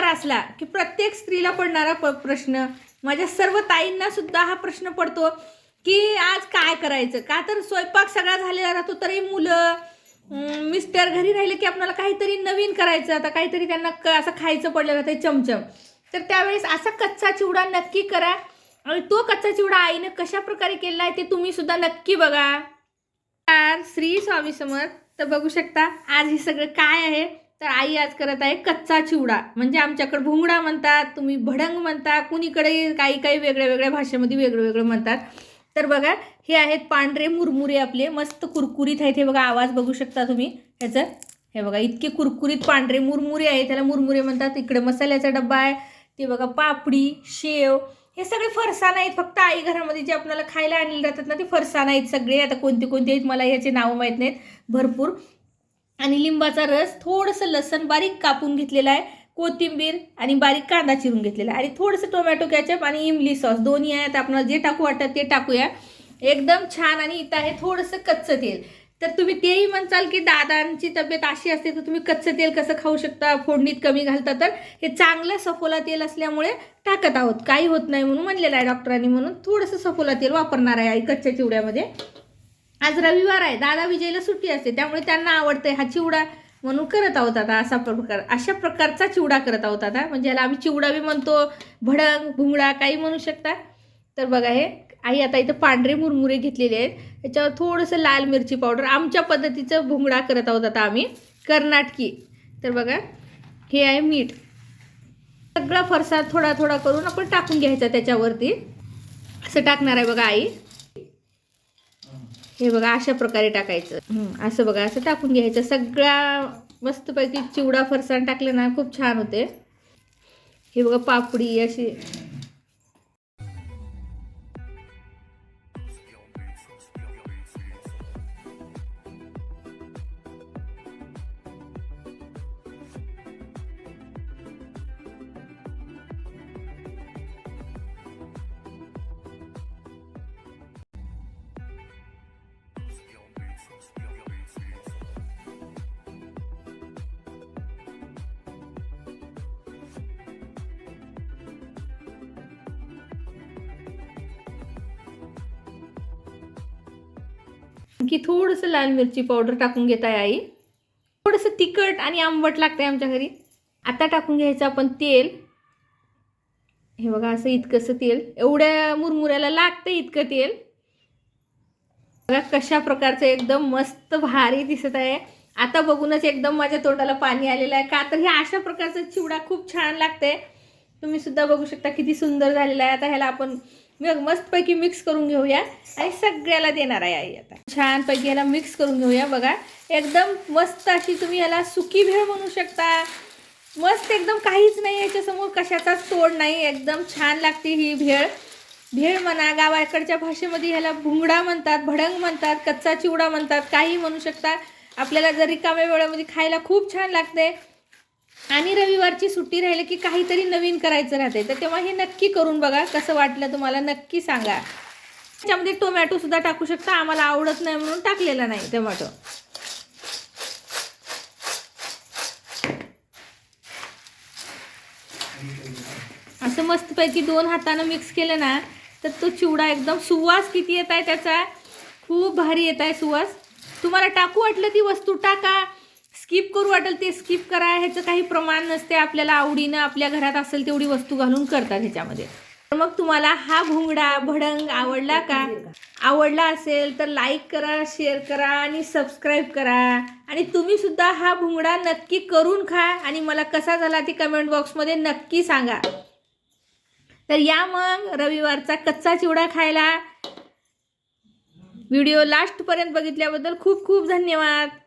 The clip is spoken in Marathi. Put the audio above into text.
रविवार असला की प्रत्येक स्त्रीला पडणारा प प्रश्न माझ्या सर्व ताईंना सुद्धा हा प्रश्न पडतो की आज काय करायचं? का तर स्वयंपाक सगळा झालेला राहतो तरी मुलं मिस्टर घरी राहिले की आपल्याला काहीतरी नवीन करायचं आता काहीतरी त्यांना क असं खायचं पडलं राहतं चमचम. तर त्यावेळेस असा कच्चा चिवडा नक्की करा आणि तो कच्चा चिवडा आईने कशा प्रकारे केला आहे ते तुम्ही सुद्धा नक्की बघा. श्री स्वामी समर्थ तर बघू शकता आज हे सगळं काय आहे. तर आई आज करत आहे कच्चा चिवडा. म्हणजे आमच्याकडे भुंगडा म्हणतात तुम्ही भडंग म्हणता कुणीकडे काही काही वेगळ्या वेगळ्या भाषेमध्ये वेगळं वेगळं म्हणतात. तर बघा हे आहेत पांढरे मुरमुरे आपले मस्त कुरकुरीत आहेत. हे बघा आवाज बघू शकता तुम्ही. ह्याचं हे बघा इतके कुरकुरीत पांढरे मुरमुरे आहेत. त्याला मुरमुरे म्हणतात. इकडे मसाल्याचा डब्बा आहे ते बघा पापडी शेव हे सगळे फरसाण आहेत. फक्त आई घरामध्ये जे आपल्याला खायला आणले जातात ना ते फरसाण आहेत सगळे. आता कोणते कोणते आहेत मला ह्याचे नावं माहीत नाहीत. भरपूर. आणि लिंबाचा रस थोडंसं लसण बारीक कापून घेतलेला आहे कोथिंबीर आणि बारीक कांदा चिरून घेतलेला आहे. आणि थोडंसं टोमॅटो कॅचअप आणि इमली सॉस दोन्ही आहेत. आपल्याला जे टाकू वाटतं ते टाकूया. एकदम छान आणि इथं आहे थोडंसं कच्चं तेल. तर तुम्ही तेही म्हणचाल की दादांची तब्येत अशी असते तर तुम्ही कच्चं तेल कसं खाऊ शकता? फोडणीत कमी घालता तर? हे चांगलं सफोला तेल असल्यामुळे टाकत आहोत. काही होत नाही म्हणून म्हणलेलं आहे डॉक्टरांनी म्हणून थोडंसं सफोला तेल वापरणार आहे कच्च्या चिवड्यामध्ये. आज रविवार आहे दादा विजयला सुट्टी असते त्यामुळे त्यांना आवडतंय हा चिवडा म्हणून करत आहोत आता असा प्रकार अशा प्रकारचा चिवडा करत आहोत आता. म्हणजे याला आम्ही चिवडा बी म्हणतो भडंग भुंगडा काही म्हणू शकता. तर बघा हे आई आता इथं पांढरे मुरमुरे घेतलेले आहेत. त्याच्यावर थोडंसं लाल मिरची पावडर आमच्या पद्धतीचं भुंगडा करत आहोत आता आम्ही कर्नाटकी. तर बघा हे आहे मीठ. सगळा फरसा थोडा थोडा करून आपण टाकून घ्यायचा त्याच्यावरती. असं टाकणार आहे बघा आई. हे बघा अशा प्रकारे टाकायचं. असं बघा असं टाकून घ्यायचं. सगळ्या मस्तपैकी चिवडा फरसाण टाकलं ना खूप छान होते. हे बघा पापडी अशी की थोडंसं लाल मिरची पावडर टाकून घेत आहे आई. थोडंसं तिखट आणि आंबट लागतंय आमच्या घरी. आता टाकून घ्यायचं आपण तेल. हे बघा असं इतकंसं तेल. एवढ्या मुरमुऱ्याला लागतं इतकं तेल. बघा कशा प्रकारचं एकदम मस्त भारी दिसत आहे. आता बघूनच एकदम माझ्या तोंडाला पाणी आलेलं आहे. का तर हे अशा प्रकारचं चिवडा खूप छान लागते तुम्ही सुद्धा बघू शकता किती सुंदर झालेला आहे. आता ह्याला आपण मग मस्तपैकी मिक्स करून घेऊया आणि सगळ्याला देणार आहे आई आता. छानपैकी ह्याला मिक्स करून घेऊया बघा. एकदम मस्त अशी तुम्ही ह्याला सुकी भेळ म्हणू शकता. मस्त एकदम काहीच नाही याच्यासमोर कशाचाच तोड नाही. एकदम छान लागते ही भेळ. भेळ म्हणा गावाकडच्या भाषेमध्ये ह्याला भुंगडा म्हणतात भडंग म्हणतात कच्चा चिवडा म्हणतात काही म्हणू शकता. आपल्याला जर रिकाम्या वेळामध्ये खायला खूप छान लागते. आणि रविवारची सुट्टी राहिली की काहीतरी नवीन करायचं राहते तर तेव्हा हे नक्की करून बघा कसं वाटलं तुम्हाला नक्की सांगा. त्याच्यामध्ये टोमॅटो सुद्धा टाकू शकता आम्हाला आवडत नाही म्हणून टाकलेला नाही टोमॅटो असं मस्तपैकी दोन हातानं मिक्स केलं ना तर तो चिवडा एकदम सुवास किती येत आहे त्याचा? खूप भारी येत आहे सुवास. तुम्हाला टाकू वाटलं ती वस्तू टाका. स्किप करू वाटेल ते स्किप करा. ह्याचं काही प्रमाण नसते. आपल्याला आवडीनं आपल्या घरात असेल तेवढी वस्तू घालून करतात ह्याच्यामध्ये. तर मग तुम्हाला हा भुंगडा भडंग आवडला का? आवडला असेल तर लाईक करा शेअर करा आणि सबस्क्राईब करा. आणि तुम्ही सुद्धा हा भुंगडा नक्की करून खा आणि मला कसा झाला ते कमेंट बॉक्समध्ये नक्की सांगा. तर या मग रविवारचा कच्चा चिवडा खायला. व्हिडिओ लास्टपर्यंत बघितल्याबद्दल खूप खूप धन्यवाद.